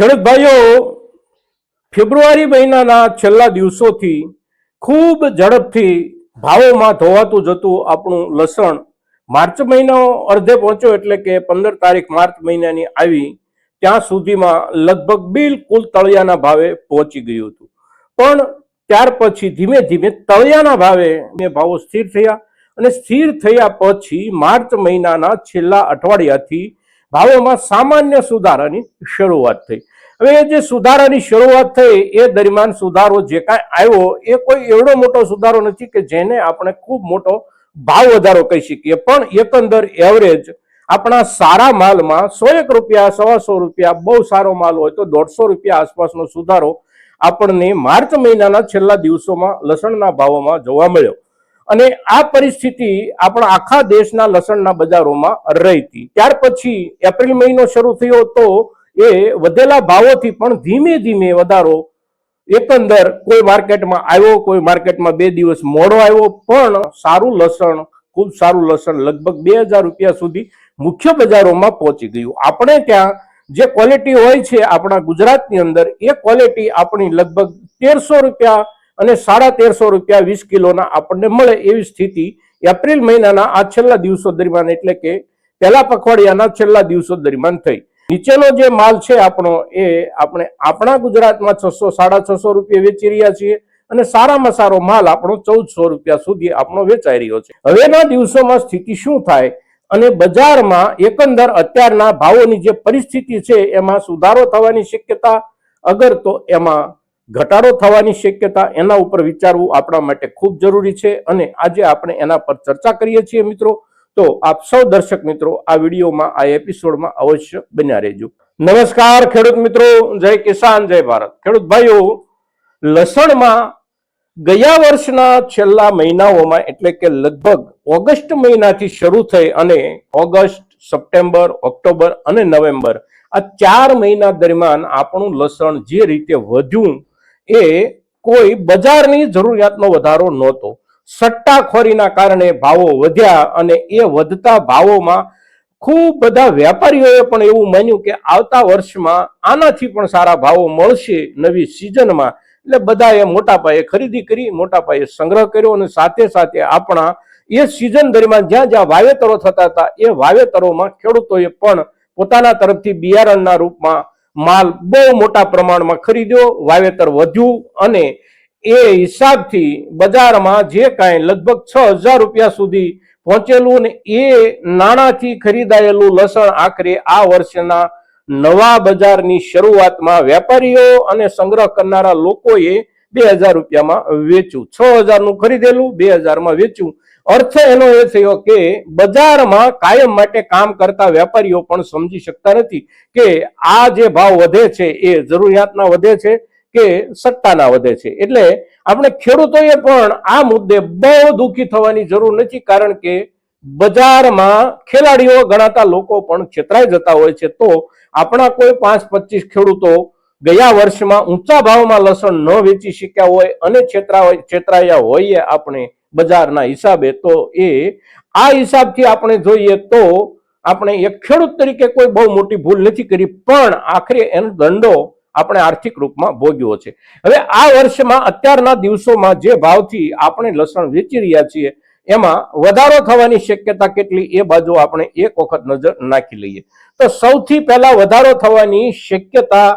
ખેડૂત ભાઈઓ ફેબ્રુઆરી મહિનાના છેલ્લા દિવસોથી ખૂબ ઝડપથી ભાવોમાં ધોવાતું જતું આપણું લસણ માર્ચ મહિનો અડધે પહોંચ્યો એટલે કે પંદર તારીખ માર્ચ મહિનાની આવી, ત્યાં સુધીમાં લગભગ બિલકુલ તળિયાના ભાવે પહોંચી ગયું હતું. પણ ત્યાર પછી ધીમે ધીમે તળિયાના ભાવે ભાવો સ્થિર થયા અને સ્થિર થયા પછી માર્ચ મહિનાના છેલ્લા અઠવાડિયાથી ભાવોમાં સામાન્ય સુધારાની શરૂઆત થઈ. હવે જે સુધારાની શરૂઆત થઈ એ દરમિયાન સુધારો જે કાંઈ આવ્યો, એ કોઈ એવડો મોટો સુધારો નથી કે જેને આપણે ખૂબ મોટો ભાવ વધારો કહી શકીએ. પણ એકંદર એવરેજ આપણા સારા માલમાં સો એક રૂપિયા, સવાસો રૂપિયા, બહુ સારો માલ હોય તો દોઢસો રૂપિયા આસપાસનો સુધારો આપણને માર્ચ મહિનાના છેલ્લા દિવસોમાં લસણના ભાવોમાં જોવા મળ્યો. અને આ પરિસ્થિતિ આપણા આખા દેશના લસણના બજારોમાં રહી હતી. ત્યાર પછી એપ્રિલ મહિનો શરૂ થયો તો એ વધેલા ભાવોથી પણ ધીમે ધીમે વધારો એકંદર કોઈ માર્કેટમાં આવ્યો, કોઈ માર્કેટમાં બે દિવસ મોડો આવ્યો, પણ સારું લસણ, ખૂબ સારું લસણ લગભગ બે હજાર રૂપિયા સુધી મુખ્ય બજારોમાં પહોંચી ગયું. આપણે ત્યાં જે ક્વોલિટી હોય છે આપણા ગુજરાતની અંદર, એ ક્વોલિટી આપણી લગભગ તેરસો રૂપિયા અને સાડા તેરસો રૂપિયા વીસ કિલોના આપણને મળે એવી સ્થિતિ એપ્રિલ મહિનાના આ છેલ્લા દિવસો દરમિયાન, એટલે કે પહેલા પખવાડિયાના છેલ્લા દિવસો દરમિયાન થઈ. નીચેનો જે માલ છે આપણો એ આપણે આપણા ગુજરાતમાં છસો, સાડા છસો રૂપિયા વેચી રહ્યા છીએ અને સારામાં સારો માલ આપણો ચૌદસો રૂપિયા સુધી આપણો વેચાઈ રહ્યો છે. હવેના દિવસોમાં સ્થિતિ શું થાય? અને બજારમાં એકંદર અત્યારના ભાવોની જે પરિસ્થિતિ છે એમાં સુધારો થવાની શક્યતા, અગર તો એમાં ઘટાડો થવાની શક્યતા, એના ઉપર વિચારવું આપણા માટે ખૂબ જરૂરી છે અને આજે આપણે એના પર ચર્ચા કરીએ છીએ મિત્રો. તો આપ સૌ દર્શક મિત્રો, આ વિડીયોમાં, આ એપિસોડમાં અવશ્ય બન્યા રહેજો. નમસ્કાર ખેડૂત મિત્રો, જય કિસાન, જય ભારત. ખેડૂત ભાઈઓ, લસણમાં ગયા વર્ષના છેલ્લા મહિનાઓમાં, એટલે કે લગભગ ઓગસ્ટ મહિનાથી શરૂ થઈ અને ઓગસ્ટ, સપ્ટેમ્બર, ઓક્ટોબર અને નવેમ્બર, આ ચાર મહિના દરમિયાન આપણું લસણ જે રીતે વધ્યું એ કોઈ બજારની જરૂરિયાતનો વધારો નહોતો. સટ્ટાખોરીના કારણે ભાવો વધ્યા અને એ વધતા ભાવોમાં ખૂબ બધા વેપારીઓએ પણ એવું માન્યું કે આવતા વર્ષમાં આનાથી પણ સારા ભાવો મળશે નવી સિઝનમાં. એટલે બધાએ મોટા પાયે ખરીદી કરી, મોટા પાયે સંગ્રહ કર્યો અને સાથે સાથે આપણા એ સિઝન દરમિયાન જ્યાં જ્યાં વાવેતરો થતા હતા, એ વાવેતરોમાં ખેડૂતોએ પણ પોતાના તરફથી બિયારણના રૂપમાં માલ બહુ મોટા પ્રમાણમાં ખરીદ્યો, વાવેતર વધ્યું અને એ હિસાબથી બજારમાં જે કાંઈ લગભગ છ હજાર રૂપિયા સુધી પહોંચેલું ને એ નાણાંથી ખરીદાયેલું લસણ આખરે આ વર્ષના નવા બજારની શરૂઆતમાં વેપારીઓ અને સંગ્રહ કરનારા લોકોએ બે હજાર રૂપિયામાં વેચ્યું. છ હજારનું ખરીદેલું, બે હજારમાં વેચ્યું. અર્થ એનો એ થયો કે બજારમાં કાયમ માટે કામ કરતા વેપારીઓ પણ સમજી શકતા નથી કે આ જે ભાવ વધે છે એ જરૂરિયાતના વધે છે કે સત્તાના વધે છે. એટલે આપણે ખેડૂતોએ પણ આ મુદ્દે બહુ દુઃખી થવાની જરૂર નથી, કારણ કે બજારમાં ખેલાડીઓ ગણાતા લોકો પણ છેતરાઈ જતા હોય છે. તો આપણા કોઈ પાંચ પચીસ ખેડૂતો ગયા વર્ષમાં ઊંચા ભાવમાં લસણ ન વેચી શક્યા હોય અને છેતરા છેતરાયા હોઈએ આપણે બજારના હિસાબે, તો એ, આ હિસાબથી આપણે જોઈએ તો આપણે એક ખેડૂત તરીકે કોઈ બહુ મોટી ભૂલ નથી કરી, પણ આખરે એનો દંડો આપણે આર્થિક રૂપમાં ભોગ્યો છે. હવે આ વર્ષમાં અત્યારના દિવસોમાં જે ભાવથી આપણે લસણ વેચી રહ્યા છીએ, એમાં વધારો થવાની શક્યતા કેટલી એ બાજુ આપણે એક વખત નજર નાખી લઈએ. તો સૌથી પહેલા વધારો થવાની શક્યતા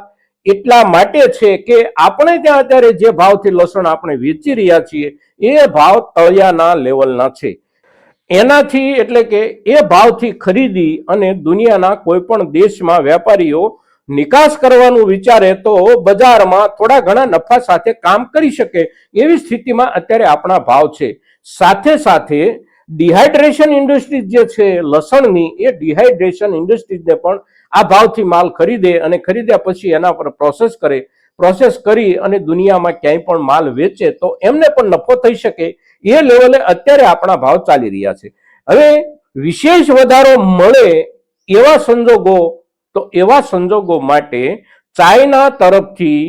એટલા માટે છે કે આપણે ત્યાં અત્યારે જે ભાવથી લસણ આપણે વેચી રહ્યા છીએ, એ ભાવ તળિયાના લેવલના છે. એનાથી એટલે કે એ ભાવથી ખરીદી અને દુનિયાના કોઈ પણ દેશમાં વેપારીઓ નિકાસ કરવાનું વિચારે તો બજારમાં થોડા ઘણા નફા સાથે કામ કરી શકે એવી સ્થિતિમાં અત્યારે આપણા ભાવ છે. સાથે સાથે ડિહાઇડ્રેશન ઇન્ડસ્ટ્રીઝ જે છે, લસણની એ ડિહાઇડ્રેશન ઇન્ડસ્ટ્રીઝને પણ આ ભાવથી માલ ખરીદે અને ખરીદ્યા પછી એના પર પ્રોસેસ કરે. પ્રોસેસ કરી અને દુનિયામાં ક્યાંય પણ માલ વેચે તો એમને પણ નફો થઈ શકે એ લેવલે અત્યારે આપણા ભાવ ચાલી રહ્યા છે. હવે વિશેષ વધારો મળે એવા સંજોગો તો એવા સંજોગો માટે ચાઇના તરફથી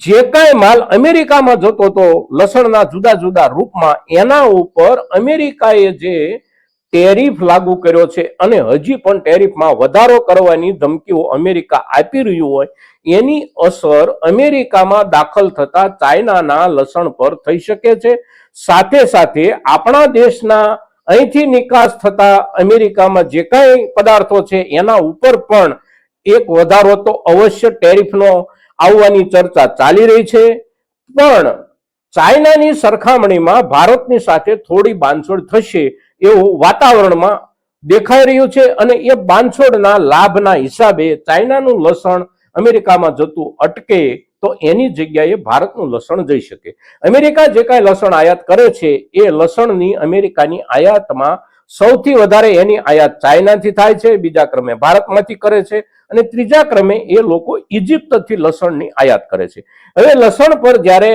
જે કાંઈ માલ અમેરિકામાં જતો હતો, લસણના જુદા જુદા રૂપમાં, એના ઉપર અમેરિકાએ જે ટેરિફ લાગુ કર્યો છે અને હજી પણ ટેરિફમાં વધારો કરવાની ધમકીઓ અમેરિકા આપી રહ્યું હોય, એની અસર અમેરિકામાં દાખલ થતા ચાઇનાના લસણ પર થઈ શકે છે. સાથે સાથે આપણા દેશના અહીંથી નિકાસ થતા અમેરિકામાં જે કાંઈ પદાર્થો છે, એના ઉપર પણ એક વધારો તો અવશ્ય ટેરિફનો આવવાની ચર્ચા ચાલી રહી છે. પણ ચાઇનાની સરખામણીમાં ભારતની સાથે થોડી બાંધછોડ થશે એવું વાતાવરણમાં દેખાઈ રહ્યું છે અને એ બાંધછોડના લાભના હિસાબે ચાઇનાનું લસણ અમેરિકામાં જતું અટકે તો એની જગ્યાએ ભારતનું લસણ જઈ શકે. અમેરિકા જે કાંઈ લસણ આયાત કરે છે એ લસણની અમેરિકાની આયાતમાં સૌથી વધારે એની આયાત ચાઇનાથી થાય છે, બીજા ક્રમે ભારતમાંથી કરે છે અને ત્રીજા ક્રમે એ લોકો ઇજિપ્તથી લસણની આયાત કરે છે. હવે લસણ પર જ્યારે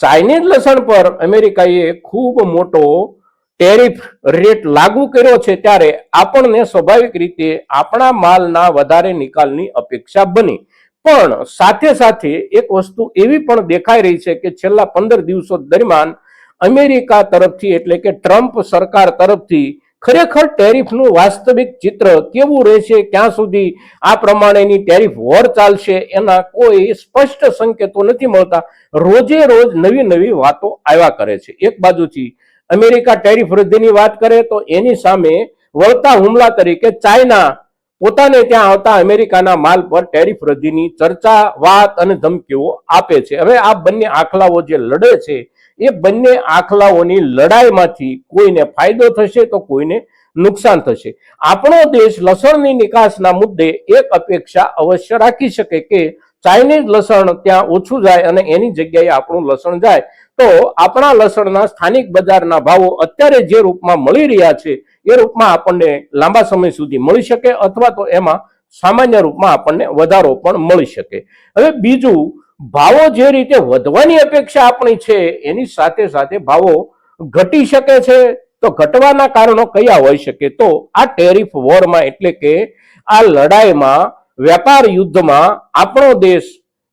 ચાઇનીઝ લસણ પર અમેરિકાએ ખૂબ મોટો ટેરિફ રેટ લાગુ કર્યો છે, ત્યારે આપણને સ્વાભાવિક રીતે આપણા માલના વધારે નિકાલની અપેક્ષા બની. પણ સાથે સાથે એક વસ્તુ એવી પણ દેખાઈ રહી છે કે છેલ્લા પંદર દિવસો દરમિયાન અમેરિકા તરફથી એટલે કે ટ્રમ્પ સરકાર તરફથી ખરેખર ટેરિફનું વાસ્તવિક ચિત્ર કેવું રહેશે? ક્યાં સુધી આ પ્રમાણેની ટેરિફ વોર ચાલશે? એના કોઈ સ્પષ્ટ સંકેતો નથી મળતા. રોજે રોજ નવી નવી વાતો આવ્યા કરે છે. એક બાજુથી અમેરિકા ટેરિફ વૃદ્ધિની વાત કરે તો એની સામે વળતા હુમલા તરીકે ચાઇના પોતાને ત્યાં આવતા અમેરિકાના માલ પર ટેરિફ વૃદ્ધિની ચર્ચા, વાત અને ધમકીઓ આપે છે. હવે આ બંને આખલાઓ જે લડે છે એ બંને આખલાઓની લડાઈમાંથી કોઈને ફાયદો થશે તો કોઈને નુકસાન થશે. આપણો દેશ લસણની નિકાસના મુદ્દે એક અપેક્ષા અવશ્ય રાખી શકે કે ચાઇનીઝ લસણ ત્યાં ઓછું જાય અને એની જગ્યાએ આપણું લસણ જાય. તો આપણા લસણના સ્થાનિક બજારના ભાવો અત્યારે જે રૂપમાં મળી રહ્યા છે, એ રૂપમાં આપણને લાંબા સમય સુધી મળી શકે અથવા તો એમાં સામાન્ય રૂપમાં આપણને વધારો પણ મળી શકે. હવે બીજું ભાવો જે રીતે વધવાની અપેક્ષા આપણી છે, એની સાથે સાથે ભાવો ઘટી શકે છે, તો ઘટવાના કારણો કયા હોઈ શકે? તો આ ટેરિફ વોરમાં એટલે કે આ લડાઈમાં, વેપાર યુદ્ધમાં આપણો દેશ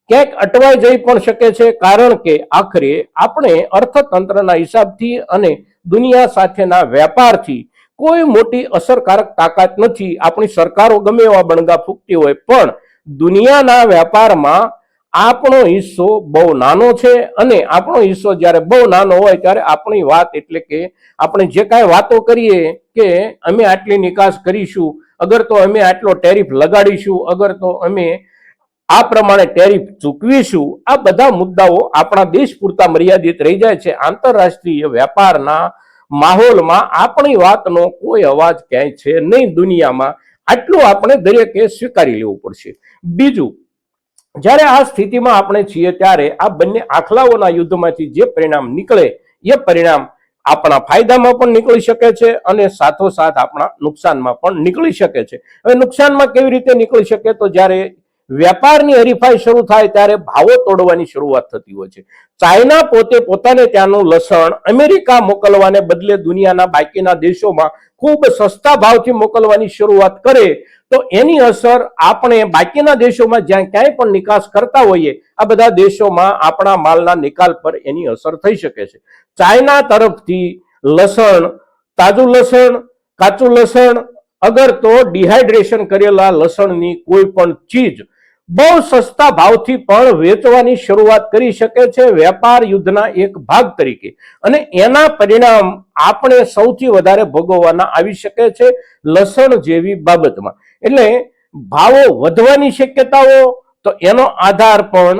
ક્યાંક અટવાઈ જઈ પણ શકે છે, કારણ કે આખરે આપણે અર્થતંત્રના હિસાબથી અને દુનિયા સાથેના વેપારથી કોઈ મોટી અસરકારક તાકાત નથી. આપણી સરકારો ગમે એવા બણગા ફૂકતી હોય, પણ દુનિયાના વેપારમાં આપણો હિસ્સો બહુ નાનો છે અને આપણો હિસ્સો જ્યારે બહુ નાનો હોય ત્યારે આપણી વાત એટલે કે આપણે જે કાંઈ વાતો કરીએ કે અમે આટલી નિકાસ કરીશું, અગર તો અમે આટલો ટેરિફ લગાડીશું, અગર તો અમે આ પ્રમાણે ટેરિફ ચૂકવીશું, આ બધા મુદ્દાઓ આપણા દેશ પૂરતા મર્યાદિત રહી જાય છે. આંતરરાષ્ટ્રીય વેપારના માહોલમાં આપણી વાતનો કોઈ અવાજ ક્યાંય છે નહીં દુનિયામાં. આટલું આપણે દરેકે સ્વીકારી લેવું પડશે. બીજું જ્યારે આ સ્થિતિમાં આપણે છીએ ત્યારે આ બંને આખલાઓના યુદ્ધમાંથી જે પરિણામ નીકળે, એ પરિણામ આપણા ફાયદામાં પણ નીકળી શકે છે અને સાથોસાથ આપણા નુકસાનમાં પણ નીકળી શકે છે. હવે નુકસાનમાં કેવી રીતે નીકળી શકે? તો જ્યારે વેપારની હરીફાઈ શરૂ થાય ત્યારે ભાવો તોડવાની શરૂઆત થતી હોય છે. ચાઇના પોતે પોતાને ત્યાંનું લસણ અમેરિકા મોકલવાને બદલે દુનિયાના બાકીના દેશોમાં ખૂબ સસ્તા ભાવથી મોકલવાની શરૂઆત કરે તો એની અસર આપણે બાકીના દેશોમાં જ્યાં ક્યાંય પણ નિકાસ કરતા હોઈએ, આ બધા દેશોમાં આપણા માલના નિકાલ પર એની અસર થઈ શકે છે. ચાઇના તરફથી લસણ, તાજું લસણ, કાચું લસણ, અગર તો ડિહાઇડ્રેશન કરેલા લસણની કોઈ પણ ચીજ બહુ સસ્તા ભાવથી પણ વેચવાની શરૂઆત કરી શકે છે વેપાર યુદ્ધના એક ભાગ તરીકે. અને એના પરિણામ આપણે સૌથી વધારે ભોગવવાના આવી શકે છે લસણ જેવી બાબતમાં. એટલે ભાવો વધવાની શક્યતાઓ, તો એનો આધાર પણ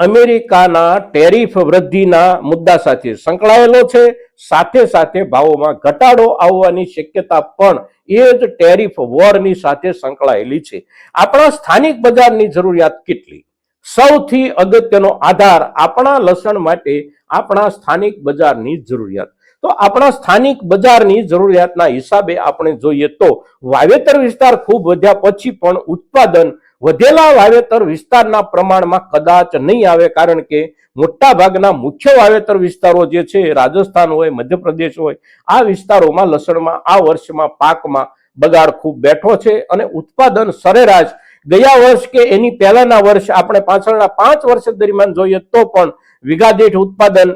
અમેરિકાના ટેરિફ વૃદ્ધિના મુદ્દા સાથે સંકળાયેલો છે. સાથે સાથે ભાવોમાં ઘટાડો આવવાની શક્યતા પણ એ જ ટેરિફ વોરની સાથે સંકળાયેલી છે. આપણા સ્થાનિક બજારની જરૂરિયાત કેટલી? સૌથી અગત્યનો આધાર આપણા લસણ માટે આપણા સ્થાનિક બજારની જરૂરિયાત. તો આપણા સ્થાનિક બજારની જરૂરિયાતના હિસાબે આપણે જોઈએ તો વાવેતર વિસ્તાર ખૂબ વધ્યા પછી પણ ઉત્પાદન વધેલા વાવેતર વિસ્તારના પ્રમાણમાં કદાચ નહીં આવે કારણ કે મોટા ભાગના મુખ્ય વાવેતર વિસ્તારો જે છે, રાજસ્થાન હોય, મધ્યપ્રદેશ હોય, આ વિસ્તારોમાં લસણમાં, આ વર્ષમાં પાકમાં બગાડ ખૂબ બેઠો છે અને ઉત્પાદન સરેરાશ ગયા વર્ષ કે એની પહેલાના વર્ષ આપણે પાછળના પાંચ વર્ષ દરમિયાન જોઈએ તો પણ વિઘા દીઠ ઉત્પાદન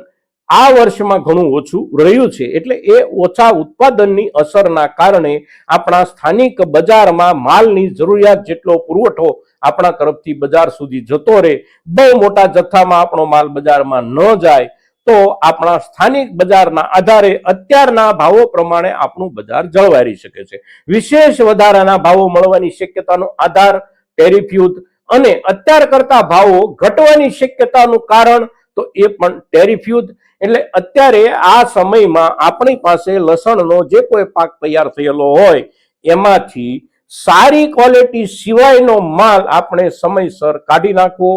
આ વર્ષમાં ઘણું ઓછું રહ્યું છે. એટલે એ ઓછા ઉત્પાદનની અસરના કારણે આપણા સ્થાનિક બજારમાં માલની જરૂરિયાત જેટલો પુરવઠો આપણા તરફથી બજાર સુધી જતો રહે, બહુ મોટા જથ્થામાં આપણો માલ બજારમાં ન જાય, તો આપણા સ્થાનિક બજારના આધારે અત્યારના ભાવો પ્રમાણે આપણું બજાર જળવાઈ શકે છે. વિશેષ વધારાના ભાવો મળવાની શક્યતાનો આધાર, ટેરિફ યુદ્ધ અને અત્યાર કરતા ભાવો ઘટવાની શક્યતાનું કારણ તો એ પણ ટેરિફ યુદ્ધ એટલે અત્યારે આ સમયમાં આપણી પાસે લસણનો જે કોઈ પાક તૈયાર થયેલો હોય, એમાંથી સારી ક્વોલિટી સિવાયનો માલ આપણે સમયસર કાઢી નાખવો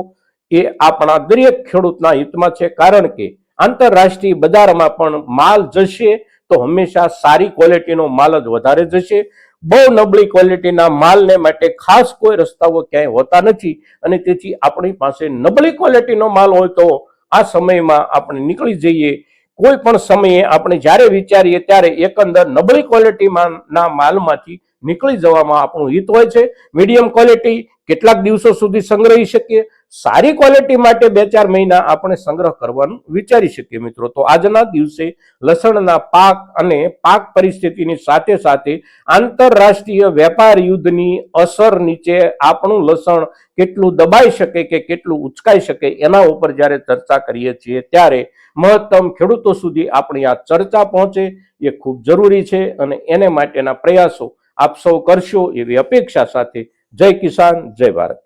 એ આપણા દરેક ખેડૂતના હિતમાં છે. કારણ કે આંતરરાષ્ટ્રીય બજારમાં પણ માલ જશે તો હંમેશા સારી ક્વોલિટીનો માલ જ વધારે જશે. બહુ નબળી ક્વોલિટીના માલને માટે ખાસ કોઈ રસ્તાઓ ક્યાંય હોતા નથી અને તેથી આપણી પાસે નબળી ક્વોલિટીનો માલ હોય તો આ સમયમાં આપણે નીકળી જઈએ. કોઈ પણ સમયે આપણે જ્યારે વિચારીએ ત્યારે એકંદર નબળી ક્વોલિટીના માલમાંથી નીકળી જવામાં આપણું હિત હોય છે. મીડિયમ ક્વોલિટી, કેટલાક દિવસો સુધી સંગ્રહી શકીએ. સારી ક્વોલિટી માટે બે ચાર મહિના આપણે સંગ્રહ કરવાનું વિચારી શકીએ મિત્રો. તો આજના દિવસે લસણના પાક અને પાક પરિસ્થિતિની સાથે સાથે આંતરરાષ્ટ્રીય વેપાર યુદ્ધની અસર નીચે આપણું લસણ કેટલું દબાઈ શકે કે કેટલું ઉચકાઈ શકે એના ઉપર જ્યારે ચર્ચા કરીએ છીએ ત્યારે મહત્તમ ખેડૂતો સુધી આપણી આ ચર્ચા પહોંચે એ ખૂબ જરૂરી છે અને એને માટેના પ્રયાસો આપ સૌ કરશો એવી અપેક્ષા સાથે. જય કિસાન, જય ભારત.